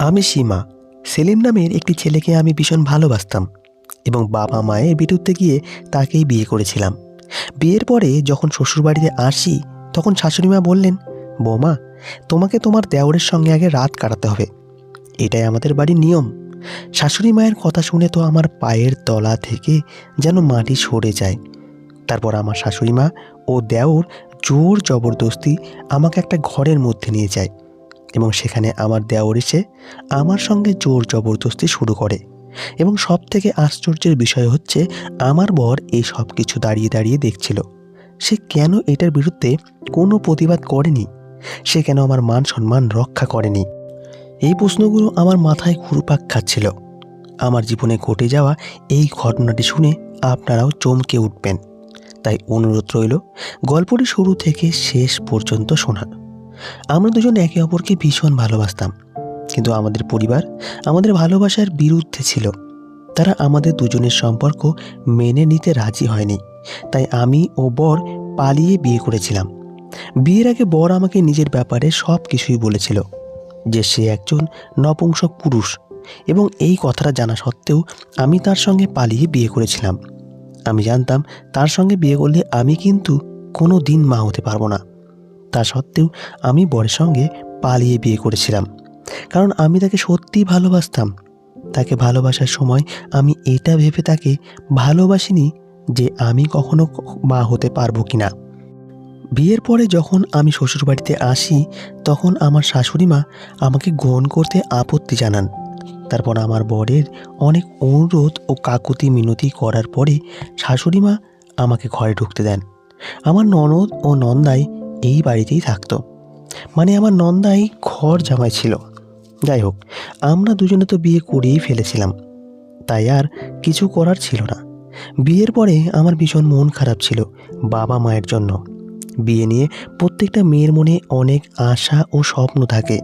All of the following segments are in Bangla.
আমি সীমা। সেলিম নামের একটি ছেলেকে আমি ভীষণ ভালোবাসতাম এবং বাবা মায়ের বিরুদ্ধে গিয়ে তাকেই বিয়ে করেছিলাম। বিয়ের পরে যখন শ্বশুরবাড়িতে আসি, তখন শাশুড়িমা বললেন, বৌমা, তোমাকে তোমার দেওরের সঙ্গে আগে রাত কাটাতে হবে। এটাই আমাদের বাড়ির নিয়ম। শাশুড়ি মায়ের কথা শুনে তো আমার পায়ের তলা থেকে যেন মাটি সরে যায়। তারপর আমার শাশুড়ি মা ও দেওর জোর জবরদস্তি আমাকে একটা ঘরের মধ্যে নিয়ে যায়। এবং সেখানে আমার দেওর এসে আমার সঙ্গে জোর জবরদস্তি শুরু করে। এবং সব থেকে আশ্চর্যের বিষয় হচ্ছে, আমার বর এই সব কিছু দাঁড়িয়ে দাঁড়িয়ে দেখছিল। সে কেন এটার বিরুদ্ধে কোনো প্রতিবাদ করেনি? সে কেন আমার মান সম্মান রক্ষা করেনি? এই প্রশ্নগুলো আমার মাথায় ঘুরপাক খাচ্ছিল। আমার জীবনে ঘটে যাওয়া এই ঘটনাটি শুনে আপনারাও চমকে উঠবেন। তাই অনুরোধ রইল, গল্পটি শুরু থেকে শেষ পর্যন্ত শোনা আমরা দুজন একে অপরকে ভীষণ ভালোবাসতাম। কিন্তু আমাদের পরিবার আমাদের ভালোবাসার বিরুদ্ধে ছিল। তারা আমাদের দুজনের সম্পর্ক মেনে নিতে রাজি হয়নি। তাই আমি ও বর পালিয়ে বিয়ে করেছিলাম। বিয়ের আগে বর আমাকে নিজের ব্যাপারে সব কিছুই বলেছিল যে সে একজন নপুংসক পুরুষ এবং এই কথাটা জানা সত্ত্বেও আমি তার সঙ্গে পালিয়ে বিয়ে করেছিলাম। আমি জানতাম তার সঙ্গে বিয়ে করলে আমি কিন্তু কোনো দিন মা হতে পারব না। তা সত্ত্বেও আমি বরের সঙ্গে পালিয়ে বিয়ে করেছিলাম। কারণ আমি তাকে সত্যিই ভালোবাসতাম। তাকে ভালোবাসার সময় আমি এটা ভেবে তাকে ভালোবাসিনি যে আমি কখনো মা হতে পারব কি না বিয়ের পরে যখন আমি শ্বশুরবাড়িতে আসি, তখন আমার শাশুড়ি মা আমাকে গ্রহণ করতে আপত্তি জানান। তারপর আমার বরের অনেক অনুরোধ ও কাকুতি মিনতি করার পরে শাশুড়ি মা আমাকে ঘরে ঢুকতে দেন। আমার ননদ ও নন্দাই এই বাড়িতেই থাকতো। মানে আমার নন্দাই ঘর জামাই ছিল। যাই হোক, আমরা দুজনে তো বিয়ে করিয়েই ফেলেছিলাম। তাই আর কিছু করার ছিল না। বিয়ের পরে আমার ভীষণ মন খারাপ ছিল বাবা মায়ের জন্য। বিয়ে নিয়ে প্রত্যেকটা মেয়ের মনে অনেক আশা ও স্বপ্ন থাকে।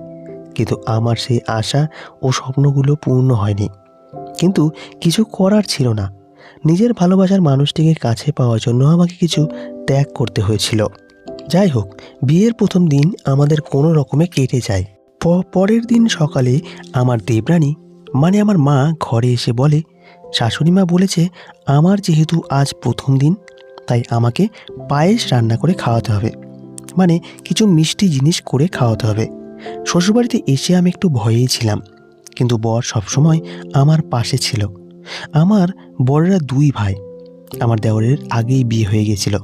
কিন্তু আমার সেই আশা ও স্বপ্নগুলো পূর্ণ হয়নি। কিন্তু কিছু করার ছিল না। নিজের ভালোবাসার মানুষটিকে কাছে পাওয়ার জন্য আমাকে কিছু ত্যাগ করতে হয়েছিল। যাই হোক, বিয়ের প্রথম দিন আমাদের কোনো রকমে কেটে যায়। পরের দিন সকালে আমার দেবরানী মানে আমার মা, ঘরে এসে বলে শাশুড়ি মা বলেছে আমার যেহেতু আজ প্রথম দিন, তাই আমাকে পায়েস রান্না করে খাওয়াতে হবে। মানে কিছু মিষ্টি জিনিস করে খাওয়াতে হবে। শ্বশুরবাড়িতে এসে আমি একটু ভয়েই ছিলাম, কিন্তু বর সবসময় আমার পাশে ছিল। আমার বড়রা দুই ভাই, আমার দেওরের আগেই বিয়ে হয়ে গেছিল।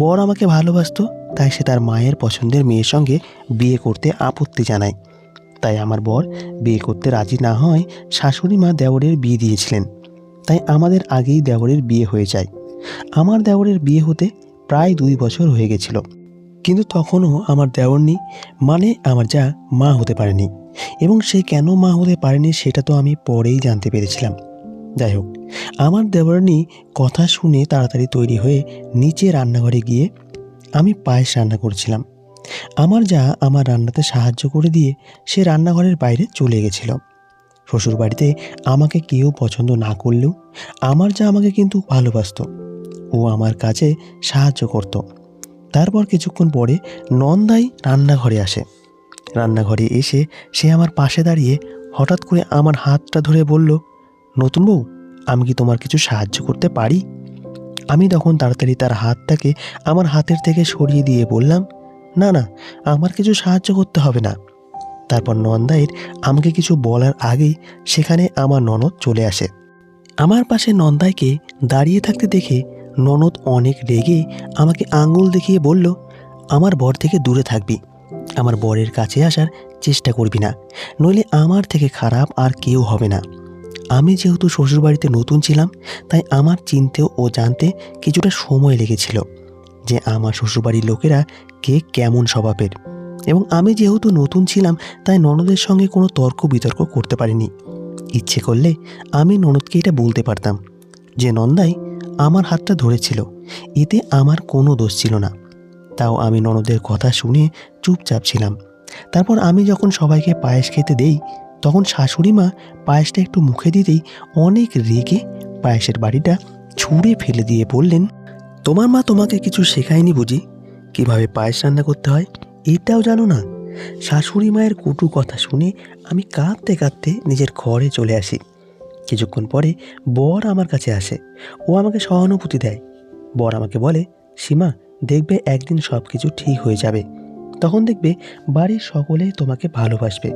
বর আমাকে ভালোবাসতো তাই সে তার মায়ের পছন্দের মেয়ের সঙ্গে বিয়ে করতে আপত্তি জানায়। তাই আমার বর বিয়ে করতে রাজি না হয় শাশুড়ি মা দেওরের বিয়ে দিয়েছিলেন। তাই আমাদের আগেই দেওরের বিয়ে হয়ে যায়। আমার দেওরের বিয়ে হতে প্রায় দুই বছর হয়ে গেছিল। কিন্তু তখনও আমার দেওরনি মানে আমার যা মা হতে পারেনি। এবং সে কেন মা হতে পারেনি সেটা তো আমি পরেই জানতে পেরেছিলাম। যাই হোক, আমার দেওরনি কথা শুনে তাড়াতাড়ি তৈরি হয়ে নিচে রান্নাঘরে গিয়ে আমি পায়েস রান্না করছিলাম। আমার যা আমার রান্নাতে সাহায্য করে দিয়ে সে রান্নাঘরের বাইরে চলে গেছিল। শ্বশুরবাড়িতে আমাকে কেউ পছন্দ না করলেও আমার যা আমাকে কিন্তু ভালোবাসতো। ও আমার কাজে সাহায্য করত। তারপর কিছুক্ষণ পরে নন্দাই রান্নাঘরে আসে। রান্নাঘরে এসে সে আমার পাশে দাঁড়িয়ে হঠাৎ করে আমার হাতটা ধরে বলল, নতুন বউ, আমি কি তোমার কিছু সাহায্য করতে পারি? আমি তখন তাড়াতাড়ি তার হাতটাকে আমার হাতের থেকে সরিয়ে দিয়ে বললাম, না না, আমার কিছু সাহায্য করতে হবে না। তারপর নন্দাইয়ের আমাকে কিছু বলার আগেই সেখানে আমার ননদ চলে আসে। আমার পাশে নন্দাইকে দাঁড়িয়ে থাকতে দেখে ননদ অনেক রেগে আমাকে আঙুল দেখিয়ে বলল, আমার বর থেকে দূরে থাকবি, আমার বরের কাছে আসার চেষ্টা করবি না, নইলে আমার থেকে খারাপ আর কেউ হবে না। আমি যেহেতু শ্বশুরবাড়িতে নতুন ছিলাম, তাই আমার চিনতে ও জানতে কিছুটা সময় লেগেছিল যে আমার শ্বশুরবাড়ির লোকেরা কে কেমন স্বভাবের। এবং আমি যেহেতু নতুন ছিলাম, তাই ননদের সঙ্গে কোনো তর্ক বিতর্ক করতে পারিনি। ইচ্ছে করলে আমি ননদকে এটা বলতে পারতাম যে, নন্দাই, আমার হাতটা ধরেছিল, এতে আমার কোনো দোষ ছিল না। তাও আমি ননদের কথা শুনে চুপচাপ ছিলাম। তারপর আমি যখন সবাইকে পায়েস খেতে দেই তখন শাশুড়ি মা পায়েসটা একটু মুখে দিতেই অনেক রেগে পায়েসের বাড়িটা ছুঁড়ে ফেলে দিয়ে বললেন, তোমার মা তোমাকে কিছু শেখায়নি বুঝি? কীভাবে পায়েস রান্না করতে হয়? এটাও জানো না? শাশুড়ি মায়ের কুটু কথা শুনে আমি কাঁদতে কাঁদতে নিজের ঘরে চলে আসি। কিছুক্ষণ পরে বর আমার কাছে আসে। ও আমাকে সহানুভূতি দেয়। বর আমাকে বলে, সীমা, দেখবে একদিন সব কিছু ঠিক হয়ে যাবে। তখন দেখবে বাড়ির সকলে তোমাকে ভালোবাসবে।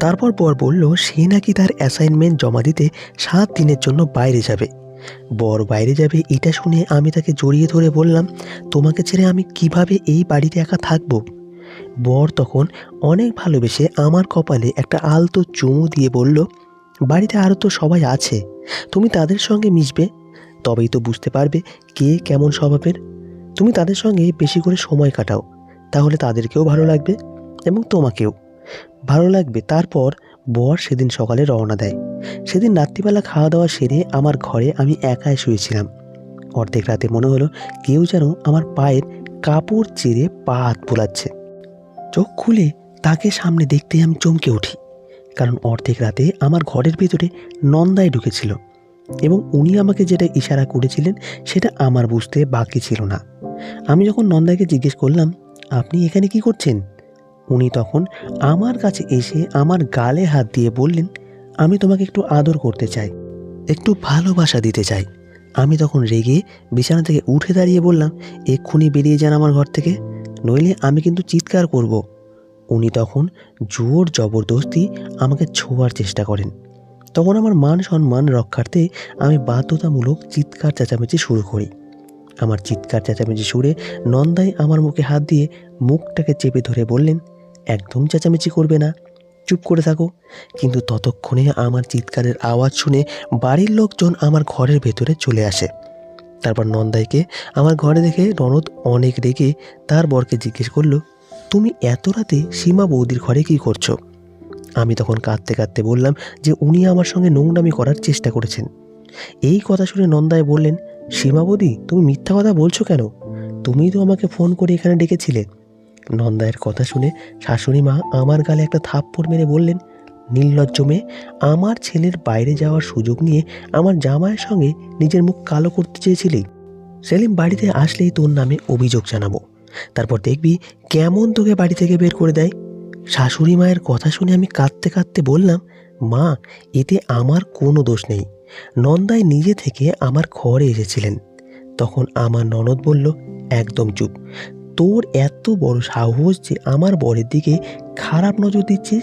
তারপর বর বলল, সে নাকি তার অ্যাসাইনমেন্ট জমা দিতে সাত দিনের জন্য বাইরে যাবে। বর বাইরে যাবে, এটা শুনে আমি তাকে জড়িয়ে ধরে বললাম, তোমাকে ছেড়ে আমি কীভাবে এই বাড়িতে একা থাকব? বর তখন অনেক ভালোবেসে আমার কপালে একটা আলতো চুমু দিয়ে বলল, বাড়িতে আরও তো সবাই আছে, তুমি তাদের সঙ্গে মিশবে, তবেই তো বুঝতে পারবে কে কেমন স্বভাবের। তুমি তাদের সঙ্গে বেশি করে সময় কাটাও, তাহলে তাদেরকেও ভালো লাগবে এবং তোমাকেও। ভালো লাগবে, তারপর বর সেদিন সকালে রওনা দেয়। সেদিন রাত্রিবেলা খাওয়া দাওয়া সেরে আমার ঘরে আমি একাই শুয়েছিলাম। অর্ধেক রাতে মনে হলো কেউ যেন আমার পায়ের কাপড় চিরে পা হাত বোলাচ্ছে। চোখ খুলে তাকে সামনে দেখতেই আমি চমকে উঠি, কারণ অর্ধেক রাতে আমার ঘরের ভেতরে নন্দায় ঢুকেছিল এবং উনি আমাকে যেটা ইশারা করেছিলেন সেটা আমার বুঝতে বাকি ছিল না। আমি যখন নন্দাকে জিজ্ঞেস করলাম, আপনি এখানে কি করছেন? উনি তখন আমার কাছে এসে আমার গালে হাত দিয়ে বললেন, আমি তোমাকে একটু আদর করতে চাই, একটু ভালোবাসা দিতে চাই। আমি তখন রেগে বিছানা থেকে উঠে দাঁড়িয়ে বললাম, এক্ষুনি বেরিয়ে যান আমার ঘর থেকে, নইলে আমি কিন্তু চিৎকার করব। উনি তখন জোর জবরদস্তি আমাকে ছোঁয়ার চেষ্টা করেন। তখন আমার মান সম্মান রক্ষার্থে আমি বাধ্যতামূলক চিৎকার চেঁচামেচি শুরু করি। আমার চিৎকার চেঁচামেচি সুরে নন্দাই আমার মুখে হাত দিয়ে মুখটাকে চেপে ধরে বললেন একদম চেঁচামেচি করবে না। চুপ করে থাকো। কিন্তু ততক্ষণে আমার চিৎকারের আওয়াজ শুনে বাড়ির লোকজন আমার ঘরের ভেতরে চলে আসে। তারপর নন্দাইকে আমার ঘরে দেখে ননদ অনেক রেগে তার বরকে জিজ্ঞেস করল, তুমি এত রাতে সীমা বৌদির ঘরে কি করছ? আমি তখন কাঁদতে কাঁদতে বললাম যে উনি আমার সঙ্গে নোংরামি করার চেষ্টা করেছেন। এই কথা শুনে নন্দায় বললেন, সীমা বৌদি, তুমি মিথ্যা কথা বলছো কেন? তুমি তো আমাকে ফোন করে এখানে ডেকেছিলে। নন্দায়ের কথা শুনে শাশুড়ি মা আমার গালে একটা থাপ্পড় মেরে বললেন, নির্লজ্জ মেয়ে, আমার ছেলের বাইরে যাওয়ার সুযোগ নিয়ে আমার জামাইয়ের সঙ্গে নিজের মুখ কালো করতে চেয়েছিলি। সেলিম বাড়িতে আসলেই তোর নামে অভিযোগ জানাব। তারপর দেখবি কেমন তোকে বাড়ি থেকে বের করে দেয়। শাশুড়ি মায়ের কথা শুনে আমি কাঁদতে কাঁদতে বললাম, মা, এতে আমার কোনো দোষ নেই। নন্দাই নিজে থেকে আমার ঘরে এসেছিলেন। তখন আমার ননদ বলল, একদম চুপ। তোর এত বড় সাহস যে আমার বরের দিকে খারাপ নজর দিচ্ছিস?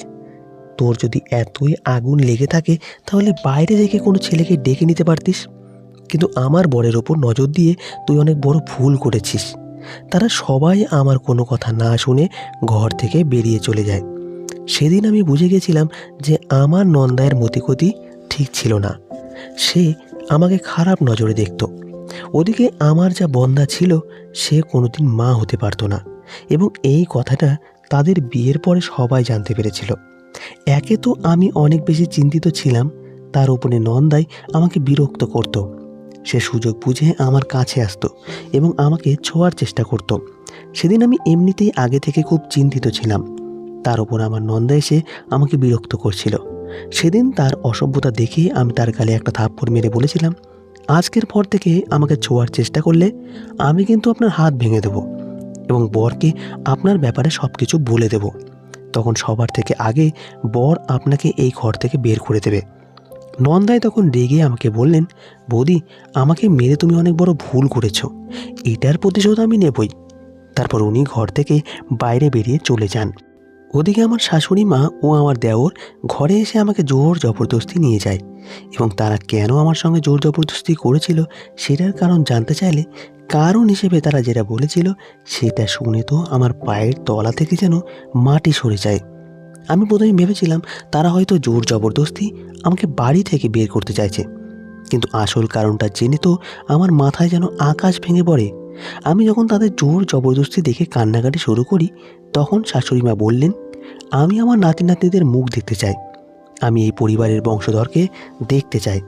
তোর যদি এতই আগুন লেগে থাকে, তাহলে বাইরে থেকে কোনো ছেলেকে ডেকে নিতে পারতিস। কিন্তু আমার বরের ওপর নজর দিয়ে তুই অনেক বড় ভুল করেছিস। তারা সবাই আমার কোনো কথা না শুনে ঘর থেকে বেরিয়ে চলে যায়। সেদিন আমি বুঝে গেছিলাম যে আমার নন্দায়ের মতিগতি ঠিক ছিল না। সে আমাকে খারাপ নজরে দেখত। ওদিকে আমার যা বন্ধা ছিল, সে কোনোদিন মা হতে পারতো না এবং এই কথাটা তাদের বিয়ের পরে সবাই জানতে পেরেছিল। একে তো আমি অনেক বেশি চিন্তিত ছিলাম, তার উপরে নন্দাই আমাকে বিরক্ত করত। সে সুযোগ বুঝে আমার কাছে আসতো এবং আমাকে ছোঁয়ার চেষ্টা করত। সেদিন আমি এমনিতেই আগে থেকে খুব চিন্তিত ছিলাম। তার উপর আমার নন্দা এসে আমাকে বিরক্ত করছিল। সেদিন তার অসভ্যতা দেখে আমি তার গালে একটা থাপ্পড় মেরে বলেছিলাম আজকের পর থেকে আমাকে ছোঁয়ার চেষ্টা করলে আমি কিন্তু আপনার হাত ভেঙে দেব এবং বরকে আপনার ব্যাপারে সব কিছু বলে দেব। তখন সবার থেকে আগে বর আপনাকে এই ঘর থেকে বের করে দেবে। নন্দাই তখন রেগে আমাকে বললেন, বৌদি, আমাকে মেরে তুমি অনেক বড় ভুল করেছ। এটার প্রতিশোধ আমি নেবই। তারপর উনি ঘর থেকে বাইরে বেরিয়ে চলে যান। ওদিকে আমার শাশুড়ি মা ও আমার দেওর ঘরে এসে আমাকে জোর জবরদস্তি নিয়ে যায় এবং তারা কেন আমার সঙ্গে জোর জবরদস্তি করেছিল সেটার কারণ জানতে চাইলে কারণ হিসেবে তারা যেটা বলেছিল সেটা শুনে তো আমার পায়ের তলা থেকে যেন মাটি সরে যায়। আমি প্রথমে ভেবেছিলাম তারা হয়তো জোর জবরদস্তি আমাকে বাড়ি থেকে বের করতে চাইছে। কিন্তু আসল কারণটা জেনে তো আমার মাথায় যেন আকাশ ভেঙে পড়ে। আমি যখন তাদের জোর জবরদস্তি দেখে কান্নাকাটি শুরু করি, তখন শাশুড়ি মা বললেন, আমি আমার নাতি নাতনিদের মুখ দেখতে চাই। আমি এই পরিবারের বংশধরকে দেখতে চাই।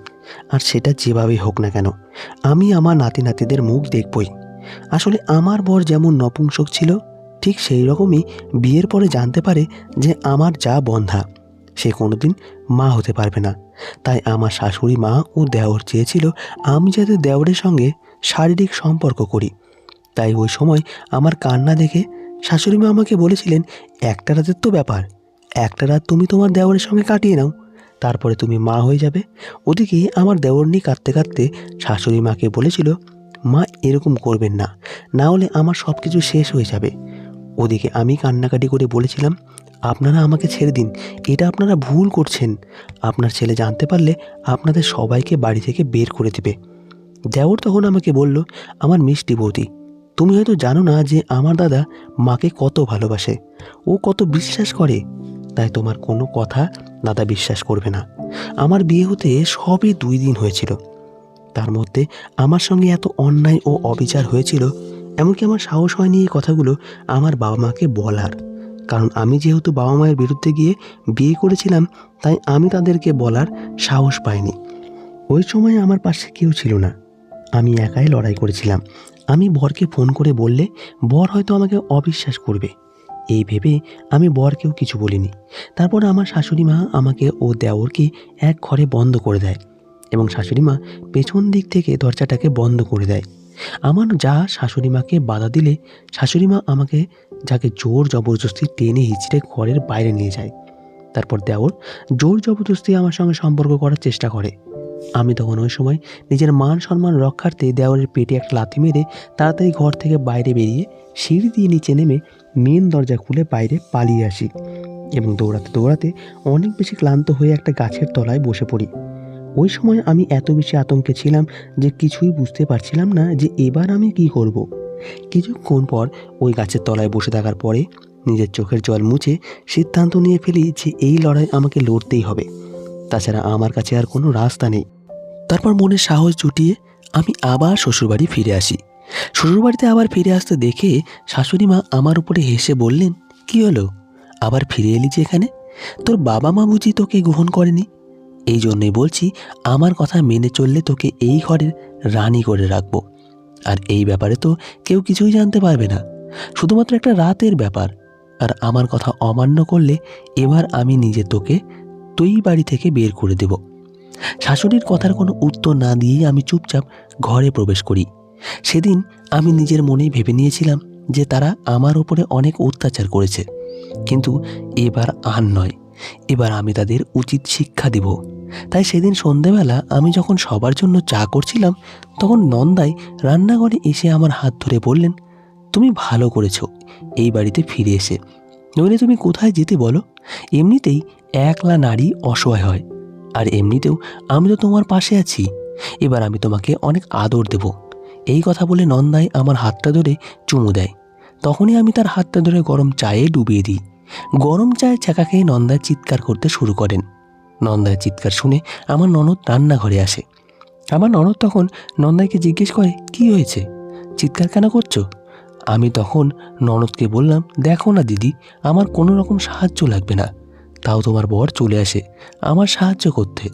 আর সেটা যেভাবেই হোক না কেন, আমি আমার নাতি নাতিদের মুখ দেখবই। আসলে আমার বর যেমন নপুংসক ছিল, ঠিক সেই রকমই বিয়ের পরে জানতে পারে যে আমার যা বন্ধা, সে কোনোদিন মা হতে পারবে না। তাই আমার শাশুড়ি মা ও দেওর চেয়েছিল, আমি যাতে দেওরের সঙ্গে শারীরিক সম্পর্ক করি। তাই ওই সময় আমার কান্না দেখে শাশুড়ি মা আমাকে বলেছিলেন, একটা রাতের তো ব্যাপার। একটা রাত তুমি তোমার দেওয়ারের সঙ্গে কাটিয়ে নাও। তারপরে তুমি মা হয়ে যাবে। ওদিকে আমার দেওর নিয়ে কাঁদতে কাঁদতে শাশুড়ি মাকে বলেছিল, মা, এরকম করবেন না। না হলে আমার সব কিছু শেষ হয়ে যাবে। ওদিকে আমি কান্নাকাটি করে বলেছিলাম, আপনারা আমাকে ছেড়ে দিন। এটা আপনারা ভুল করছেন। আপনার ছেলে জানতে পারলে আপনাদের সবাইকে বাড়ি থেকে বের করে দেবে। দেওর তখন আমাকে বলল, আমার মিষ্টি বৌদি, তুমি হয়তো জানো না যে আমার দাদা মাকে কত ভালোবাসে। ও কত বিশ্বাস করে। তাই তোমার কোনো কথা দাদা বিশ্বাস করবে না। আমার বিয়ে হতে সবে দুই দিন হয়েছিল। তার মধ্যে আমার সঙ্গে এত অন্যায় ও অবিচার হয়েছিল, এমনকি আমার সাহস হয়নি এই কথাগুলো আমার বাবা মাকে বলার। কারণ আমি যেহেতু বাবা মায়ের বিরুদ্ধে গিয়ে বিয়ে করেছিলাম, তাই আমি তাদেরকে বলার সাহস পাইনি। ওই সময় আমার পাশে কেউ ছিল না। আমি একাই লড়াই করেছিলাম। আমি বরকে ফোন করে বললে, বর হয়তো আমাকে অবিশ্বাস করবে। এই ভেবে আমি বরকেও কিছু বলিনি। তারপর আমার শাশুড়ি মা আমাকে ও দেওরকে এক ঘরে বন্ধ করে দেয় এবং শাশুড়ি মা পেছন দিক থেকে দরজাটাকে বন্ধ করে দেয়। আমার যা শাশুড়ি মাকে বাধা দিলে, শাশুড়ি মা আমাকে যাকে জোর জবরদস্তি টেনে হিচড়ে ঘরের বাইরে নিয়ে যায়। তারপর দেওর জোর জবরদস্তি আমার সঙ্গে সম্পর্ক করার চেষ্টা করে। আমি তখন ওই সময় নিজের মান সম্মান রক্ষার্থে দেওয়ালের পেটে একটা লাথি মেরে তাড়াতাড়ি ঘর থেকে বাইরে বেরিয়ে সিঁড়ি দিয়ে নিচে নেমে মেন দরজা খুলে বাইরে পালিয়ে আসি এবং দৌড়াতে দৌড়াতে অনেক বেশি ক্লান্ত হয়ে একটা গাছের তলায় বসে পড়ি ওই সময় আমি এত বেশি আতঙ্কে ছিলাম যে কিছুই বুঝতে পারছিলাম না যে এবার আমি কি করব। কিছুক্ষণ পর ওই গাছের তলায় বসে থাকার পরে নিজের চোখের জল মুছে সিদ্ধান্ত নিয়ে ফেলি যে এই লড়াই আমাকে লড়তেই হবে তাছাড়া আমার কাছে আর কোনো রাস্তা নেই। তারপর মনে সাহস জুটিয়ে আমি আবার শ্বশুরবাড়ি ফিরে আসি। শ্বশুরবাড়িতে আবার ফিরে আসতে দেখে শাশুড়ি মা আমার উপরে হেসে বললেন, কি হলো? আবার ফিরে এলি যে এখানে? তোর বাবা মা বুঝি তোকে গ্রহণ করেনি? এই জন্যই বলছি, আমার কথা মেনে চললে তোকে এই ঘরের রানী করে রাখব। আর এই ব্যাপারে তো কেউ কিছুই জানতে পারবে না। শুধুমাত্র একটা রাতের ব্যাপার। আর আমার কথা অমান্য করলে এবার আমি নিজে তোকে তুই বাড়ি থেকে বের করে দেব। শাশুড়ির কথার কোনো উত্তর না দিয়েই আমি চুপচাপ ঘরে প্রবেশ করি। সেদিন আমি নিজের মনেই ভেবে নিয়েছিলাম যে তারা আমার ওপরে অনেক অত্যাচার করেছে। কিন্তু এবার আর নয়। এবার আমি তাদের উচিত শিক্ষা দিব। তাই সেদিন সন্ধেবেলা আমি যখন সবার জন্য চা করছিলাম, তখন নন্দাই রান্নাঘরে এসে আমার হাত ধরে বললেন, তুমি ভালো করেছ। এই বাড়িতে ফিরে এসে নইলে তুমি কোথায় যেতে বলো? এমনিতেই একলা নারী অসহায় হয়। আর এমনিতেও আমি তো তোমার পাশে আছি। এবার আমি তোমাকে অনেক আদর দেব। এই কথা বলে নন্দাই আমার হাতটা ধরে চুমু দেয়। তখনই আমি তার হাতটা ধরে গরম চায়ে ডুবিয়ে দিই। গরম চায়ের চাকা খেয়ে নন্দায় চিৎকার করতে শুরু করেন। নন্দায় চিৎকার শুনে আমার ননদ রান্নাঘরে আসে। আমার ননদ তখন নন্দাইকে জিজ্ঞেস করে, কি হয়েছে? চিৎকার কেন করছ? আমি তখন ননদকে বললাম, দেখো না দিদি, আমার কোনো রকম সাহায্য লাগবে না। তাও তোমার বর চলে আসে, আমার সাহায্য করতে।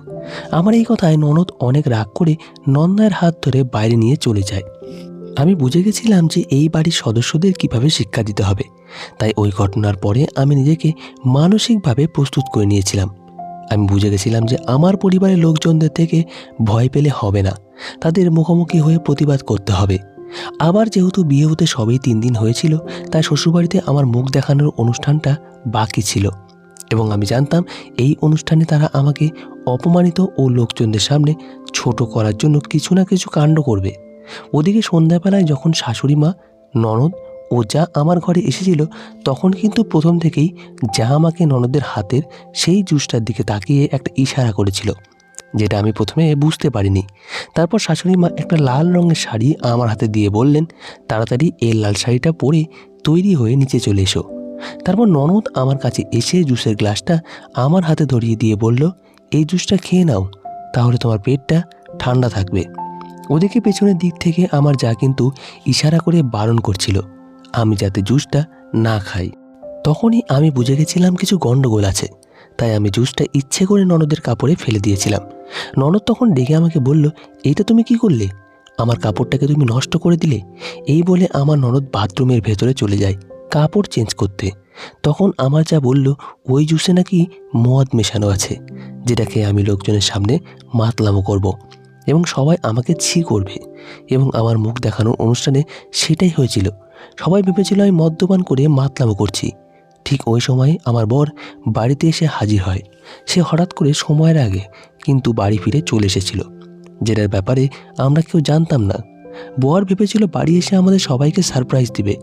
আমার এই কথায় ননদ অনেক রাগ করে নন্দায়ের হাত ধরে বাইরে নিয়ে চলে যায়। আমি বুঝে গেছিলাম যে এই বাড়ির সদস্যদের কীভাবে শিক্ষা দিতে হবে। তাই ওই ঘটনার পরে আমি নিজেকে মানসিকভাবে প্রস্তুত করে নিয়েছিলাম। আমি বুঝে গেছিলাম যে আমার পরিবারের লোকজনদের থেকে ভয় পেলে হবে না। তাদের মুখোমুখি হয়ে প্রতিবাদ করতে হবে। আবার যেহেতু বিয়ে হতে সবেই তিন দিন হয়েছিল, তাই শ্বশুরবাড়িতে আমার মুখ দেখানোর অনুষ্ঠানটা বাকি ছিল। এবং আমি জানতাম এই অনুষ্ঠানে তারা আমাকে অপমানিত ও লোকজনদের সামনে ছোট করার জন্য কিছু না কিছু কাণ্ড করবে। ওদিকে সন্ধ্যাবেলায় যখন শাশুড়ি মা, ননদ ও যা আমার ঘরে এসেছিল, তখন কিন্তু প্রথম থেকেই যা আমাকে ননদের হাতের সেই জুসটার দিকে তাকিয়ে একটা ইশারা করেছিল। যেটা আমি প্রথমে বুঝতে পারিনি। তারপর শাশুড়ি মা একটা লাল রঙের শাড়ি আমার হাতে দিয়ে বললেন, তাড়াতাড়ি এই লাল শাড়িটা পরে তৈরি হয়ে নিচে চলে এসো। তারপর ননদ আমার কাছে এসে জুসের গ্লাসটা আমার হাতে ধরিয়ে দিয়ে বলল, এই জুসটা খেয়ে নাও, তাহলে তোমার পেটটা ঠান্ডা থাকবে। ওদেরকে পেছনের দিক থেকে আমার যা কিন্তু ইশারা করে বারণ করছিল, আমি যাতে জুসটা না খাই। তখনই আমি বুঝে গেছিলাম কিছু গণ্ডগোল আছে। তাই আমি জুসটা ইচ্ছে করে ননদের কাপড়ে ফেলে দিয়েছিলাম। ননদ তখন ডেকে আমাকে বলল, এইটা তুমি কি করলে? আমার কাপড়টাকে তুমি নষ্ট করে দিলে? এই বলে আমার ননদ বাথরুমের ভেতরে চলে যায়, কাপড় চেঞ্জ করতে। তখন আমার যা বলল, ওই জুসে নাকি মদ মেশানো আছে, যেটাকে আমি লোকজনের সামনে মাতলামো করব। এবং সবাই আমাকে ছি করবে। এবং আমার মুখ দেখানোর অনুষ্ঠানে সেটাই হয়েছিল। সবাই ভেবেছিল আমি মদ্যপান করে মাতলামো করছি। ঠিক ওই সময় আমার বর বাড়িতে এসে হাজির হয়। সে হঠাৎ করে সময়ের আগে কিন্তু বাড়ি ফিরে চলে এসেছিল। যেটার ব্যাপারে আমরা কেউ জানতাম না। বর ভেবেছিল বাড়ি এসে আমাদের সবাইকে সারপ্রাইজ দিবে।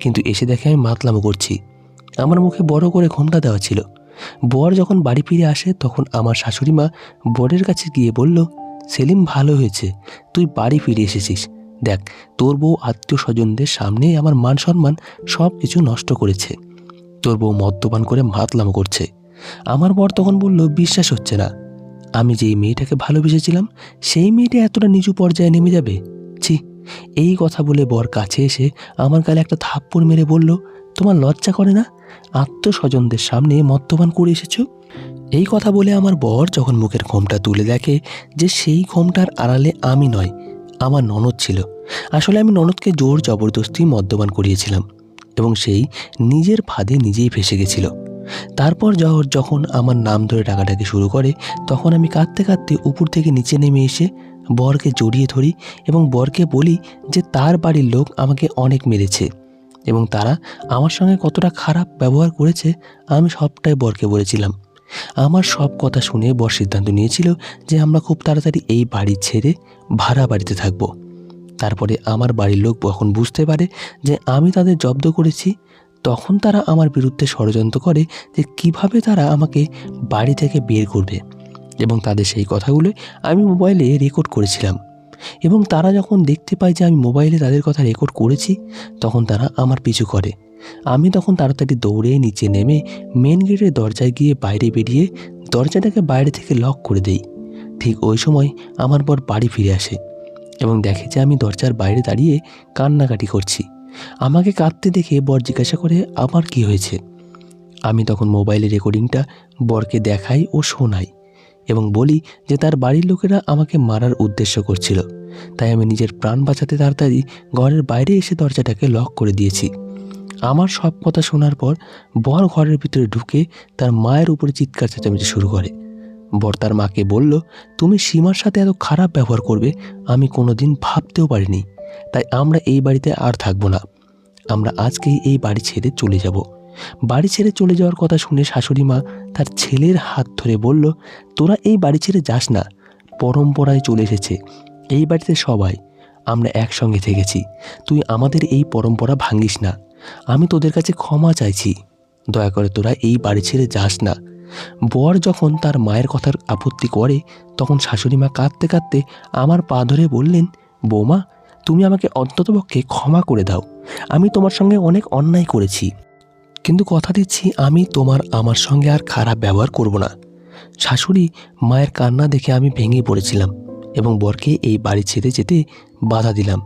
কিন্তু এসে দেখে আমি মাতলামো করছি। আমার মুখে বড় করে ঘোমটা দেওয়া ছিল। বর যখন বাড়ি ফিরে আসে তখন আমার শাশুড়ি মা বরের কাছে গিয়ে বলল, সেলিম, ভালো হয়েছে। তুই বাড়ি ফিরে এসেছিস। দেখ, তোর বউ আত্মীয় স্বজনদের সামনে আমার মান সম্মান সব কিছু নষ্ট করেছে। তোর বউ মদ্যপান করে মাতলামো করছে। আমার বর তখন বলল, বিশ্বাস হচ্ছে না। আমি যেই মেয়েটাকে ভালোবেসেছিলাম, সেই মেয়েটা এতটা নিচু পর্যায়ে নেমে যাবে। ছি, এই কথা বলে বর কাছে এসে আমার গালে একটা থাপ্পড় মেরে বলল, তোমার লজ্জা করে না? আত্মস্বজনদের সামনে মদ্যপান করে এসেছ? এই কথা বলে আমার বর যখন মুখের ঘোমটা তুলে দেখে যে সেই ঘোমটার আড়ালে আমি নয়, আমার ননদ ছিল। আসলে আমি ননদকে জোর জবরদস্তি মদ্যপান করিয়েছিলাম। এবং সেই নিজের ফাঁদে নিজেই ফেসে গেছিল। তারপর যখন আমার নাম ধরে ডাকাডাকি শুরু করে, তখন আমি কাঁদতে কাঁদতে উপর থেকে নিচে নেমে এসে বরকে জড়িয়ে ধরি এবং বরকে বলি যে তার বাড়ির লোক আমাকে অনেক মেরেছে এবং তারা আমার সঙ্গে কতটা খারাপ ব্যবহার করেছে আমি সবটাই বরকে বলেছিলাম। আমার সব কথা শুনে বর সিদ্ধান্ত নিয়েছিল যে আমরা খুব তাড়াতাড়ি এই বাড়ি ছেড়ে ভাড়া বাড়িতে থাকব। তারপরে আমার বাড়ির লোক যখন বুঝতে পারে যে আমি তাদের জব্দ করেছি? তখন তারা আমার বিরুদ্ধে ষড়যন্ত্র করে যে কীভাবে তারা আমাকে বাড়ি থেকে বের করবে। এবং তাদের সেই কথাগুলো আমি মোবাইলে রেকর্ড করেছিলাম। এবং তারা যখন দেখতে পায় যে আমি মোবাইলে তাদের কথা রেকর্ড করেছি, তখন তারা আমার পিছু করে। আমি তখন তাড়াতাড়ি দৌড়ে নিচে নেমে মেন গেটের দরজায় গিয়ে বাইরে বেরিয়ে দরজাটাকে বাইরে থেকে লক করে দেই। ঠিক ওই সময় আমার বর বাড়ি ফিরে আসে। এবং দেখে যে আমি দরজার বাইরে দাঁড়িয়ে কান্নাকাটি করছি। আমাকে কাঁদতে দেখে বর জিজ্ঞাসা করে আমার কি হয়েছে? আমি তখন মোবাইলের রেকর্ডিংটা বরকে দেখাই ও শোনাই এবং বলি যে তার বাড়ির লোকেরা আমাকে মারার উদ্দেশ্য করছিল। তাই আমি নিজের প্রাণ বাঁচাতে তাড়াতাড়ি ঘরের বাইরে এসে দরজাটাকে লক করে দিয়েছি। আমার সব কথা শোনার পর বর ঘরের ভিতরে ঢুকে তার মায়ের উপরে চিৎকার চেঁচামেচি শুরু করে। বর তার মাকে বলল, তুমি সীমার সাথে এত খারাপ ব্যবহার করবে, আমি কোনো দিন ভাবতেও পারিনি। তাই আমরা এই বাড়িতে আর থাকব না। আমরা আজকেই এই বাড়ি ছেড়ে চলে যাব। বাড়ি ছেড়ে চলে যাওয়ার কথা শুনে শাশুড়ি মা তার ছেলের হাত ধরে বলল, তোরা এই বাড়ি ছেড়ে যাস না। পরম্পরায় চলে এসেছে। এই বাড়িতে সবাই, আমরা একসঙ্গে থেকেছি। তুই আমাদের এই পরম্পরা ভাঙিস না। আমি তোদের কাছে ক্ষমা চাইছি। দয়া করে তোরা এই বাড়ি ছেড়ে যাস না। বর যখন তার মায়ের কথার আপত্তি করে, তখন শাশুড়ি মা কাঁদতে কাঁদতে আমার পা ধরে বললেন, বৌমা, তুমি আমাকে অন্ততপক্ষে ক্ষমা করে দাও। আমি তোমার সঙ্গে অনেক অন্যায় করেছি। কিন্তু কথা দিচ্ছি, আমি তোমার, আমার সঙ্গে আর খারাপ ব্যবহার করব না। শাশুড়ি মায়ের কান্না দেখে আমি ভেঙে পড়েছিলাম এবং বরকে এই বাড়ি ছেড়ে যেতে বাধা দিলাম।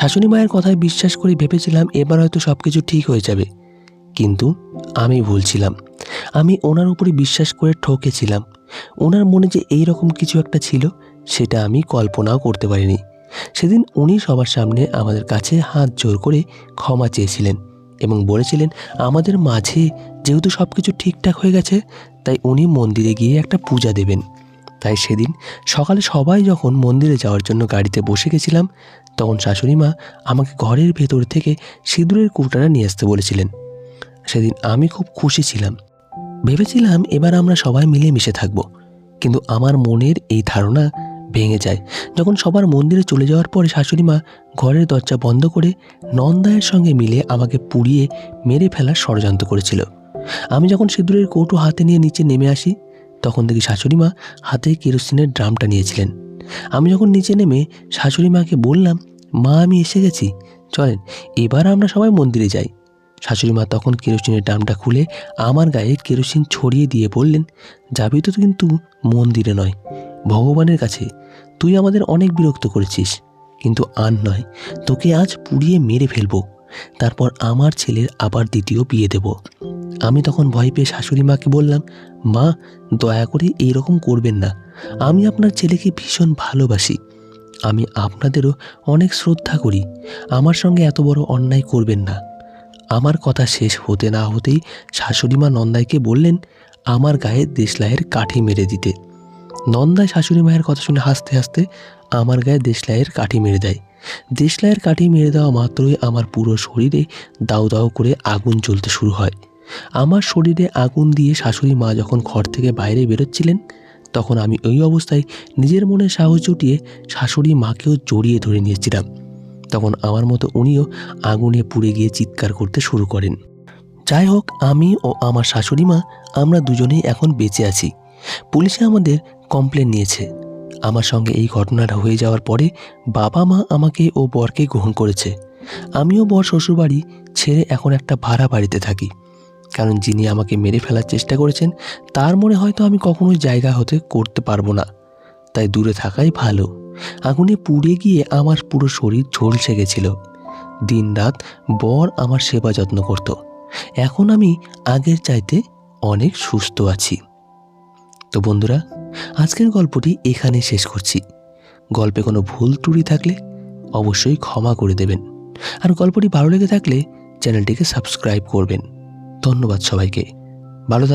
শাশুড়ি মায়ের কথায় বিশ্বাস করে ভেবেছিলাম, এবার হয়তো সব কিছু ঠিক হয়ে যাবে। কিন্তু আমি ভুলছিলাম। আমি ওনার উপরে বিশ্বাস করে ঠকেছিলাম। ওনার মনে যে এই রকম কিছু একটা ছিল, সেটা আমি কল্পনাও করতে পারিনি। সেদিন উনি সবার সামনে আমাদের কাছে হাত জোর করে ক্ষমা চেয়েছিলেন এবং বলেছিলেন, আমাদের মাঝে যেহেতু সব কিছু ঠিকঠাক হয়ে গেছে, তাই উনি মন্দিরে গিয়ে একটা পূজা দেবেন। তাই সেদিন সকালে সবাই যখন মন্দিরে যাওয়ার জন্য গাড়িতে বসে গেছিলাম, তখন শাশুড়ি মা আমাকে ঘরের ভেতর থেকে সিঁদুরের কৌটাটা নিয়ে আসতে বলেছিলেন। সেদিন আমি খুব খুশি ছিলাম। ভেবেছিলাম এবার আমরা সবাই মিলে মিশে থাকব। কিন্তু আমার মনের এই ধারণা ভেঙে যায়। যখন সবার মন্দিরে চলে যাওয়ার পরে শাশুড়ি মা ঘরের দরজা বন্ধ করে নন্দায়ের সঙ্গে মিলে আমাকে পুড়িয়ে মেরে ফেলার ষড়যন্ত্র করেছিল। আমি যখন সিঁদুরের কৌটো হাতে নিয়ে নিচে নেমে আসি, তখন দেখি শাশুড়ি মা হাতে কেরোসিনের ড্রামটা নিয়েছিলেন। আমি যখন নিচে নেমে শাশুড়ি মাকে বললাম, মা, আমি এসে গেছি। চলেন, এবার আমরা সবাই মন্দিরে যাই। শাশুড়ি মা তখন কেরোসিনের ড্রামটা খুলে আমার গায়ে কেরোসিন ছড়িয়ে দিয়ে বললেন, যাবি তো কিন্তু মন্দিরে নয়, ভগবানের কাছে। তুই আমাদের অনেক বিরক্ত করেছিস, কিন্তু আর নয়, তোকে আজ পুড়িয়ে মেরে ফেলব। তারপর আমার ছেলের আবার দ্বিতীয় বিয়ে দেব। আমি তখন ভয় পেয়ে শাশুড়ি মাকে বললাম, মা, দয়া করে এইরকম করবেন না। আমি আপনার ছেলেকে ভীষণ ভালোবাসি। আমি আপনাদেরও অনেক শ্রদ্ধা করি। আমার সঙ্গে এত বড় অন্যায় করবেন না। আমার কথা শেষ হতে না হতেই শাশুড়িমা নন্দাইকে বললেন, আমার গায়ে দেশলাইয়ের কাঠি মেরে দিতে। নন্দাই শাশুড়ি মায়ের কথা শুনে হাসতে হাসতে আমার গায়ে দেশলাইয়ের কাঠি মেরে দেয়। দেশলাইয়ের কাঠি মেরে দেওয়া মাত্রই আমার পুরো শরীরে দাউ দাউ করে আগুন জ্বলতে শুরু হয়। আমার শরীরে আগুন দিয়ে শাশুড়ি মা যখন ঘর থেকে বাইরে বেরোচ্ছিলেন, তখন আমি ওই অবস্থায় নিজের মনে সাহস জুটিয়ে শাশুড়ি মাকেও জড়িয়ে ধরে নিয়েছিলাম। তখন আমার মতো উনিও আগুনে পুড়ে গিয়ে চিৎকার করতে শুরু করেন। যাই হোক, আমি ও আমার শাশুড়ি মা আমরা দুজনেই এখন বেঁচে আছি। পুলিশে আমাদের কমপ্লেন নিয়েছে। আমার সঙ্গে এই ঘটনাটা হয়ে যাওয়ার পরে বাবা মা আমাকে ও বরকে গ্রহণ করেছে। আমিও বর শ্বশুরবাড়ি ছেড়ে এখন একটা ভাড়া বাড়িতে থাকি। কারণ যিনি আমাকে মেরে ফেলার চেষ্টা করেছেন, তার মনে হয়তো আমি কখনোই জায়গা হতে করতে পারব না। তাই দূরে থাকাই ভালো। আগুনে পুড়ে গিয়ে আমার পুরো শরীর ঝলসে গেছিল। দিনরাত বর আমার সেবা যত্ন করত। এখন আমি আগের চাইতে অনেক সুস্থ আছি। তো বন্ধুরা, আজকের গল্পটি এখানে শেষ করছি। গল্পে কোনো ভুল ত্রুটি থাকলে অবশ্যই ক্ষমা করে দেবেন। আর গল্পটি ভালো লেগে থাকলে চ্যানেলটিকে সাবস্ক্রাইব করবেন। ধন্যবাদ সবাইকে। ভালো